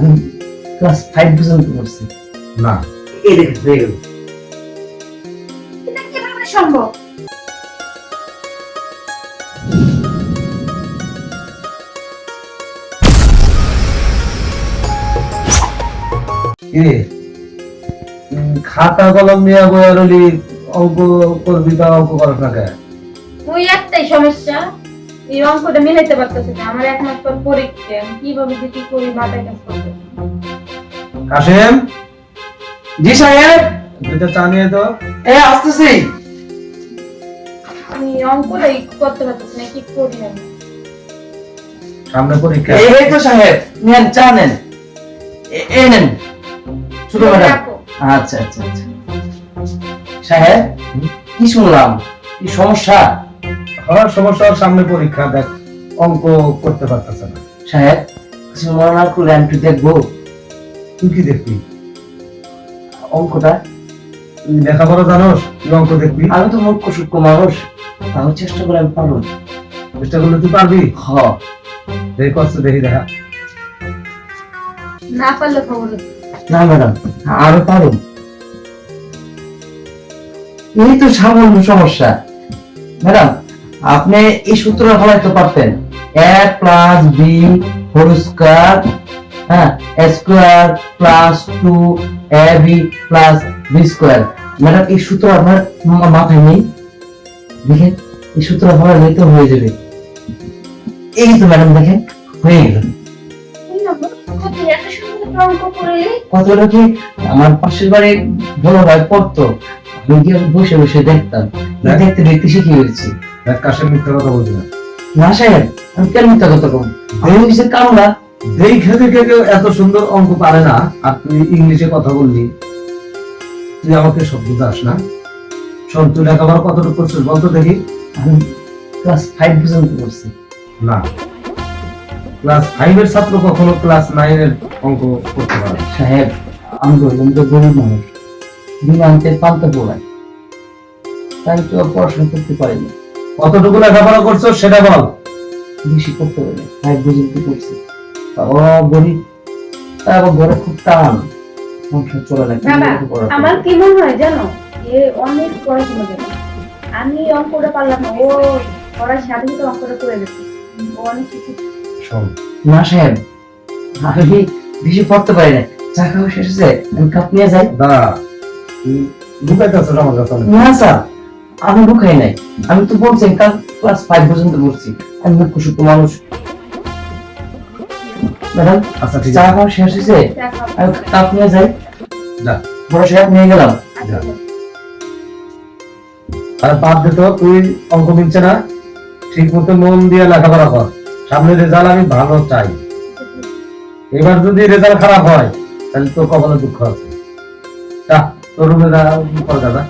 আমি class five পর্যন্ত পড়ছি। না। এই দেখে এটা কীভাবে সম্ভব? কিরে? খাতা কলম নিয়ে বইয়া রলি অঙ্ক করবি তা অঙ্ক করস না কেন ওই একটাই সমস্যা। এই অঙ্কটা মিলাইতে পারতেছে না। আমার এক মাস পর পরীক্ষা আমি কীভাবে যে কি করি মাথায় কাজ করতেছে না। কাশেম? জি সাহেব? দুইটা চা নিয়ে তো এ আসতেছি। আমি অঙ্কটাই করতে পারতেছি না কি করি আমি? সামনে পরীক্ষা। এই এই তো সাহেব নেন চা নেন। এই নেন। ছোট ম্যাডাম। আচ্ছা আচ্ছা আচ্ছা। সাহেব কি শুনলাম? কি সমস্যা? হওয়ার সমস্যা সামনে পরীক্ষা দেখ অঙ্ক করতে পারতেছে না। সাহেব কিছু মনে করলে আমি দেখব। তুই কি দেখবি? অঙ্কটা? তুই লেখাপড়া জানোস তুই অঙ্ক দেখবি? আমি তো মূর্খ সূক্ষ্ম মানুষ। তাও চেষ্টা করে আমি পারব। চেষ্টা করলে তুই পারবি? হ। দেখি কষ্ট দেখি দেখা। না পারলে খবর না ম্যাডাম আরও পারো এই তো সামান্য সমস্যা। ম্যাডাম আপনি এই সূত্র ফলাইতে পারতেন। A plus B whole square হ্যাঁ square plus two A B plus B square madam, এই সূত্র আপনার মাথায় নেই? দেখেন, এই সূত্র ফলাইলে তো হয়ে যাবে। এই তো ম্যাডাম, দেখেন, হয়ে গেল। না? কতটা কি? আমার পাশের বাড়ি বড় ভাই পড়তো। আমি গিয়ে বসে বসে দেখতাম। দেখ। দেখতে দেখতে শিখে গেছি। দেখ কাশেম মিথ্যা কথা বলবি না। না সাহেব আমি কেন মিথ্যা কথা কম? আমি হচ্ছে কামলা। দেখে দেখে কেউ এত সুন্দর অঙ্ক পারে না আর তুই ইংলিশে কথা বললি। তুই আমাকে সব বুঝাস না? শোন তুই লেখাপড়া কতটুকু করছিস বলতো দেখি। আমি ক্লাস ফাইভ পর্যন্ত পড়ছি। না। ক্লাস ফাইভের ছাত্র কখনো ক্লাস নাইনের অঙ্ক করতে পারে সাহেব আমি বললাম তো গরিব মানুষ। বিনা আনতে পান্তা পোড়ায়। তাই তো আর পড়াশোনা করতে পারিনি। কতটুকু লেখাপড়া করছ সেটা বল। বেশি করতে পর্যন্ত পড়ছি। বাবা গরিব ঘরে খুব টান। সংসার চলে না আমার কি মনে হয় জানো? এ অনেক পড়াশোনা জানে আমি অঙ্কটা পারলাম না ও পড়ার সাথে অঙ্কটা করে দিচ্ছে ও অনেক শিক্ষিত। না সাহেব আমি বেশি পড়তে পারি না। চা খাওয়া শেষ হয়েছে আমি কাপ নিয়ে যাই। দাঁড়া ঢুকাইতেছিস আমার কাছে। না স্যার। আমি ঢুকাই নাই। আমি তো বলছি কাল ক্লাস ফাইভ পর্যন্ত পড়ছি। আমি মুখ্য সূক্ষ্ম মানুষ। ম্যাডাম আচ্ছা ঠিক চা আছে খাওয়া শেষ হয়েছে? আমি কাপ নিয়ে যাই। যা। বড় সাহেব নিয়ে গেলাম। আর বাদ দে তো তুই অঙ্ক মিলছে না। ঠিক মতো মন দিয়ে লেখাপড়া কর। সামনে রেজাল্ট আমি ভালো চাই। এবার যদি রেজাল্ট খারাপ হয় তাহলে তোর কপালে দুঃখ আছে। তোর রুমে কর দাদা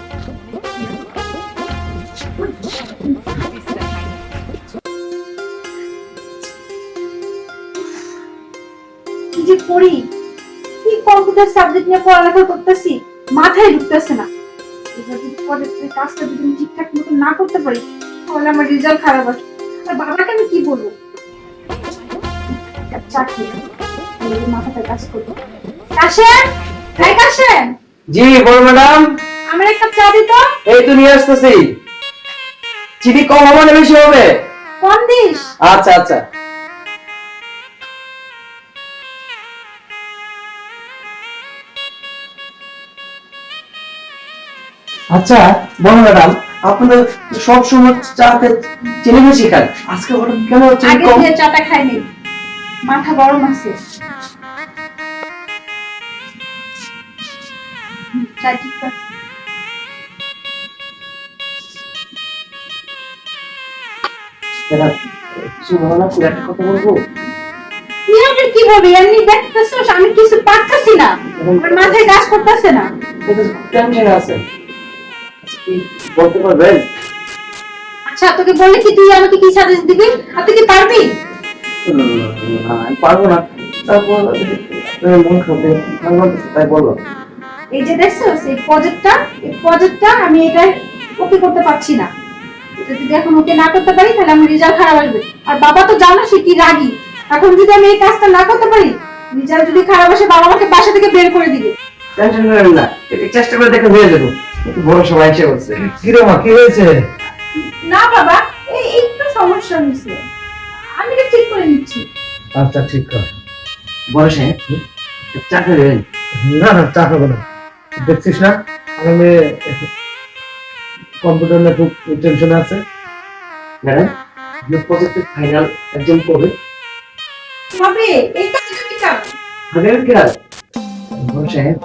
করি কি কম্পিউটার সাবজেক্ট নিয়ে পড়ালেখা করতেছি? মাথায় ঢুকতেছে না। এবার যদি কাজটা যদি আমি ঠিকঠাক মতো না করতে পারি তাহলে আমার রেজাল্ট খারাপ আসবে। আর বাবাকে আমি কি বলব? চাকরি মাথাটা কাজ করব কাশেম? হ্যাঁ কাশেম? জি ম্যাডাম। আমার একটা চা দিত এই তো নিয়ে আসতেছি। চিনি কম হবে না বেশি হবে? কম দিস। আচ্ছা আচ্ছা। আচ্ছা বড় ম্যাডাম আপনি তো সব সময় চাতে চিনি বেশি খান। আজকে হঠাৎ কেন চিনি আগে দিয়ে চাটা খাইনি। মাথা গরম আছে। চা ঠিক আছে। কিছু বলো না খুব একটা কথা বলব? তুই কি বলবি? এমনি দেখতেছিস আমি কিছু পারতেছি না। আমার মাথায় কাজ করতেছে না। টেনশন আছে। কি বলতে পারবেন? আচ্ছা তোকে বললে কি তুই আমাকে কি সাজেস্ট দিবি? আর তুই কি পারবি? না আমি পারব না। তারপর মন খাবে তাই বলল এই যে দেখছিস এই প্রজেক্টটা এই প্রজেক্টটা আমি এটা ওকে করতে পারছি না। এটা যদি এখন ওকে না করতে পারি তাহলে আমার রেজাল্ট খারাপ আসবে। আর বাবা তো জানো সে কি রাগী। এখন যদি আমি এই কাজটা না করতে পারি রেজাল্ট যদি খারাপ আসে বাবা আমাকে বাসা থেকে বের করে দিবে। টেনশন করেন না। চেষ্টা করে দেখে হয়ে যাব। বড় সবাই এসে বলছে। কিরে মা কি হয়েছে? না বাবা এই একটু সমস্যা হয়েছে। আমি এটা ঠিক করে নিচ্ছি। আচ্ছা ঠিক কর। বড় সাহেব চা খাবেন না না চা খাব না। দেখছিস না আমার মেয়ে কম্পিউটার নিয়ে খুব টেনশনে আছে। ম্যাডাম প্রজেক্টের ফাইনাল একজন করবে? হবে এটা তুমি চাও হাজার খেয়াল বড় সাহেব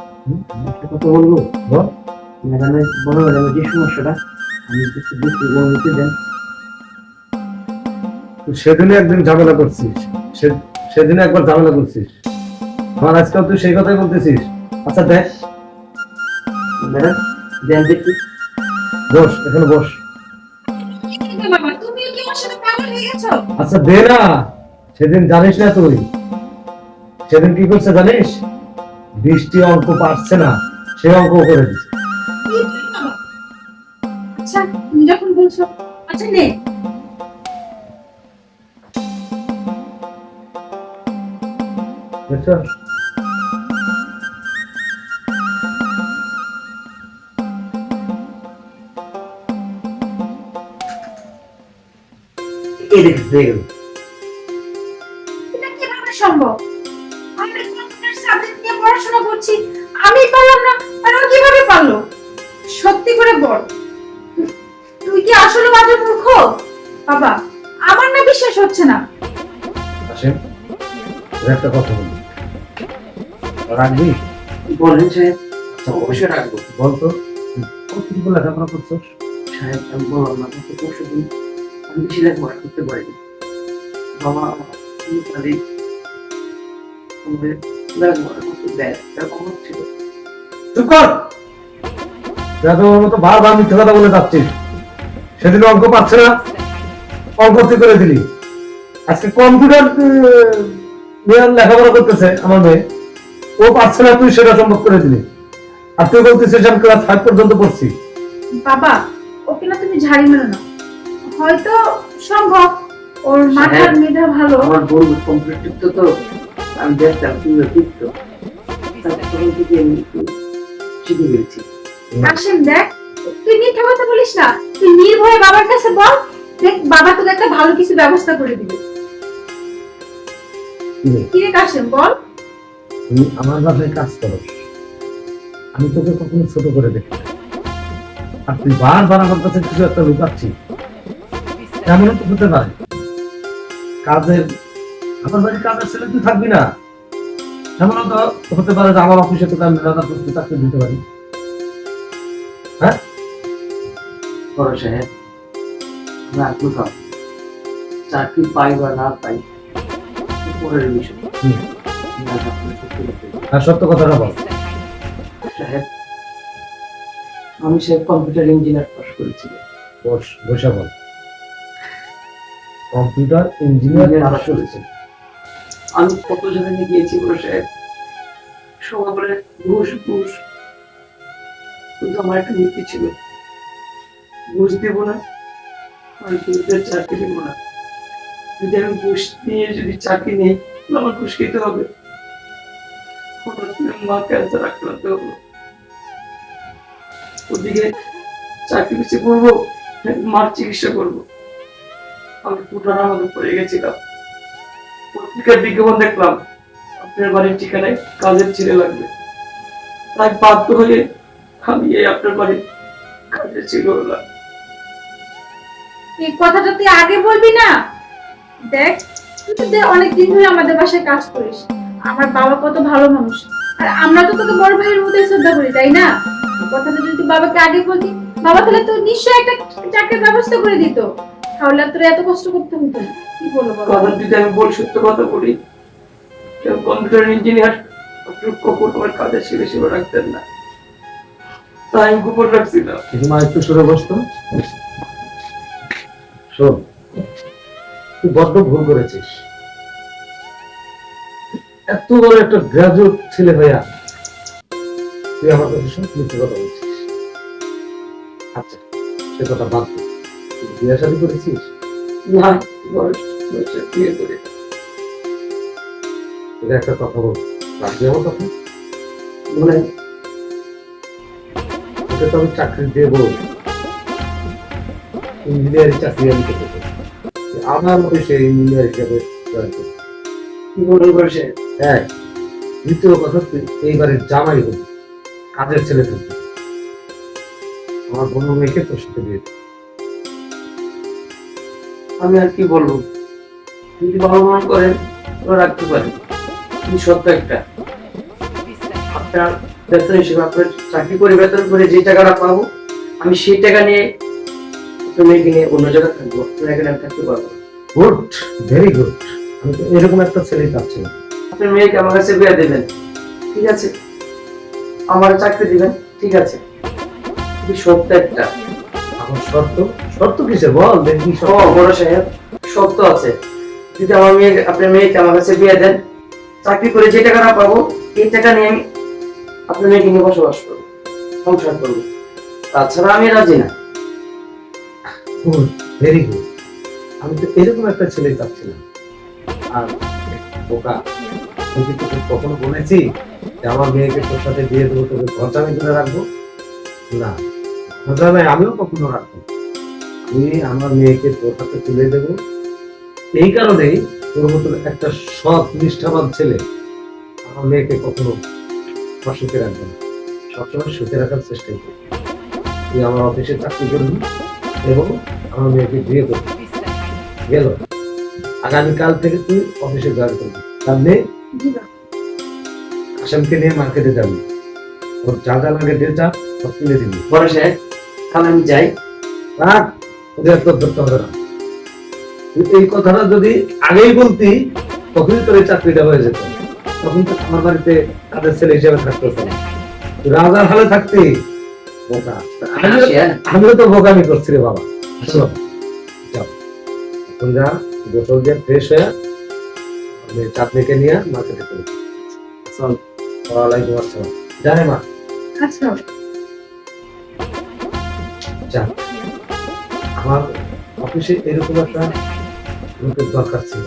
একটা কথা বলব? বল। ম্যাডামের বড় ম্যাডামের যে সমস্যাটা আমি একটু বুঝতে অনুমতি দেন। সেদিনে একদিন ঝামেলা করছিস। সেদিনে একবার ঝামেলা করছিস। আমার আজকাল তুই সেই কথাই বলতেছিস। আচ্ছা দেখ। ম্যাডাম দেন দেখি। বস এখানে বস। আচ্ছা দে না। সেদিন জানিস না তুই। সেদিন কি করছে জানিস? বৃষ্টি অঙ্ক পারছে না। সে অঙ্ক করে দিচ্ছে বলছো আচ্ছা নে বুঝছ এই দেখুন আসেন তোর একটা কথা বলি। রাখবি? বলেন সাহেব আচ্ছা অবশ্যই রাখব। বলতো। কতটুকু লেখাপড়া করছ? সাহেব আমি বললাম না গত পরশু দিন আমি বেশি লেখাপড়া করতে পারিনি। বাবা আমার খালি আমাদের লেখাপড়া করতে দেয় এরকম হচ্ছিল চুপ কর! তুই এত ওর মতো বারবার মিথ্যে কথা বলে যাচ্ছিস। সেদিন অঙ্ক পাচ্ছে না। অঙ্ক করে দিলি। আজকে কম্পিউটার নিয়ে লেখাপড়া করতেছে আমার মেয়ে। ও পারছে না তুই সেটা সম্ভব করে দিলি। আর তুই বলতেছিস আমি ক্লাস ফাইভ পর্যন্ত পড়ছি। বাবা ওকে না তুমি ঝাড়ি মেরো না। হয়তো সম্ভব। ওর মাথার মেধা ভালো। আমার বউ কমপ্লিট টিপতো তো আমি দেখতাম তুমি টিপতো। তখন থেকে আমি শিখে ফেলছি আসেন দেখ তুই মিথ্যা কথা বলিস না। তুই নির্ভয়ে বাবার কাছে বল দেখ বাবা তোকে একটা ভালো কিছু ব্যবস্থা করে দিবে। কি রে? কাশেম বল। তুই আমার বাসায় কাজ করো। আমি তোকে কখনো ছোট করে দেখি আর তুই বারবার আমার কাছে কিছু একটা লুকাচ্ছিস। এমনও তো হতে পারে। কাজের আমার বাড়ির কাজের ছেলে তুই থাকবি না। এমনও তো হতে পারে যে আমার অফিসে তোকে আমি মেলাদার করতে চাকরি দিতে পারি। বড় সাহেব আর কোথাও? চাকরি পাই বা না পাই? পরের বিষয়। সত্যি। আর কথাটা বল। সাহেব আমি সাহেব কম্পিউটার ইঞ্জিনিয়ার পাস করেছি। বস বসে বল। কম্পিউটার ইঞ্জিনিয়ার পাস করেছে। আমি কত জায়গায় গিয়েছি বড় সাহেব? সবাই বলে ঘুষ ঘুষ। কিন্তু আমার একটা নীতি ছিল। ঘুষ দেবো না আর ঘুষের চাকরি দেবো না। যদি আমি ঘুষ নিয়ে যদি চাকরি নেই, তাহলে আমার ঘুষ খেতে হবে। মা ক্যান্সার আক্রান্ত ওদিকে চাকরি বেশি করব মার চিকিৎসা করব। আমি আমাদের পড়ে গেছিলাম। পত্রিকার বিজ্ঞাপন দেখলাম। আপনার বাড়ির ঠিকানায় কাজের ছেলে লাগবে। তাই বাধ্য হয়ে আমি এই আপনার বাড়ির কাজের ছিল হলাম। এই কথাটা তুই আগে বলবি না? দেখ তুই তো দে- অনেক দিন ধরে আমাদের বাসায় কাজ করিস। আমার বাবা কত ভালো মানুষ। আর আমরা তো তোকে বড় ভাইয়ের মতো শ্রদ্ধা করি তাই না? কথাটা যদি তুই বাবাকে আগে বলতি বাবা তাহলে তো নিশ্চয়ই একটা চাকরির ব্যবস্থা করে দিত। তাহলে আর তোর এত কষ্ট করতে হতো না। কি বলব বাবা কথা যদি আমি বলি সত্য কথা বলি কম্পিউটার ইঞ্জিনিয়ার আপনার কখন আমার কাজের ছেলে ছিল রাখতেন না। তাই আমি গোপন রাখছিলাম মা একটু সরে বসতো শোন তুই বড্ড ভুল করেছিস। এত বড় একটা গ্রাজুয়েট ছেলে ভাইয়া তুই আমার কাছে সব মিথ্যে কথা বলছিস। আচ্ছা সে কথা বাদ। তুই বিয়ে শাদী করেছিস? না বয়স বয়সে বিয়ে করে। তো এটা একটা কথা বল। রাজি আমার কথা? বলেন ওকে তো আমি চাকরি দেবো। ইঞ্জিনিয়ারিং চাকরি আমি করতে। আমার মতে সে ইঞ্জিনিয়ার হিসাবে কি এক দ্বিতীয় কথা তুই জামাই হবি কাজের ছেলে থাকবি। আমার মেয়েকে তোর সাথে বিয়ে আমি আর কি বলব? যদি ভালো মনে করেন ওরা রাখতে পারেন। কিন্তু সত্য একটা আপনার বেতন হিসেবে আপনার চাকরি করে বেতন করে যে টাকাটা পাবো আমি সেই টাকা নিয়ে আপনার মেয়েকে অন্য জায়গায় থাকব? আপনার এখানে আমি থাকতে পারব গুড ভেরি গুড আমি তো এরকম একটা আপনার মেয়েকে আমার কাছে বিয়ে দেবেন। ঠিক আছে? আমার চাকরি দিবেন। ঠিক আছে? সত্য একটা? আমার শর্ত শর্ত কিসের? বল দেখবি ও বড় সাহেব আছে। যদি আমার মেয়ে আপনার মেয়েকে আমার কাছে বিয়ে দেন চাকরি করে যে টাকাটা পাবো এই টাকা নিয়ে আমি আপনার মেয়েকে নিয়ে বসবাস করব সংসার করব। তাছাড়া আমি রাজি না। গুড ভেরি গুড আমি তো এরকম একটা ছেলে চাচ্ছিলাম। আর বোকা, আমি তোকে কখনো বলেছি যে আমার মেয়েকে তোর সাথে বিয়ে দেবো, তোকে ঘরজামি করে রাখব? না। ঘরজামি আমিও কখনো রাখব না। আমার মেয়েকে তোর হাতে তুলে দেবো। এই কারণেই তোর মতন একটা সৎ, নিষ্ঠাবান ছেলে আমার মেয়েকে কখনো অসুখে রাখবে না। সবসময় সুখে রাখার চেষ্টাই করবে তুই আমার অফিসে চাকরি করবি এবং আমার মেয়েকে বিয়ে করবি। গেল। আগামীকাল থেকে তুই অফিসে জয়েন করবি জি বাবা আসামকে নিয়ে মার্কেটে যাবি। ওর যা যা লাগে ডে যা সব কিনে দিবি। বড় সাহেব তাহলে আমি যাই। রাখ ওদের তোর ধরতে হবে না। এই কথাটা যদি আগেই বলতি তখনই তোর এই চাকরিটা হয়ে যেত। তখন তো আমার বাড়িতে তাদের ছেলে হিসেবে থাকতে রাজার হালে থাকতি বোকা। হ্যাঁ? আমিও তো বোকামি করছি রে বাবা। যাও। এখন যা গোসল দিয়ে ফ্রেশ হয়ে আমি চাঁদনিকে নিয়ে মার্কেটে চলে চল। ওয়ালাইকুম আসসালাম জানে মা। আচ্ছা। যা। আমার অফিসে এরকম একটা লোকের দরকার ছিল।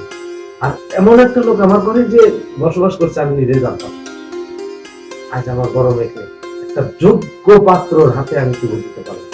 আর এমন একটা লোক আমার ঘরে যে বসবাস করছে আমি নিজে জানতাম আজ আমার বড় মেয়েকে একটা যোগ্য পাত্রর হাতে আমি তুলে দিতে পারব।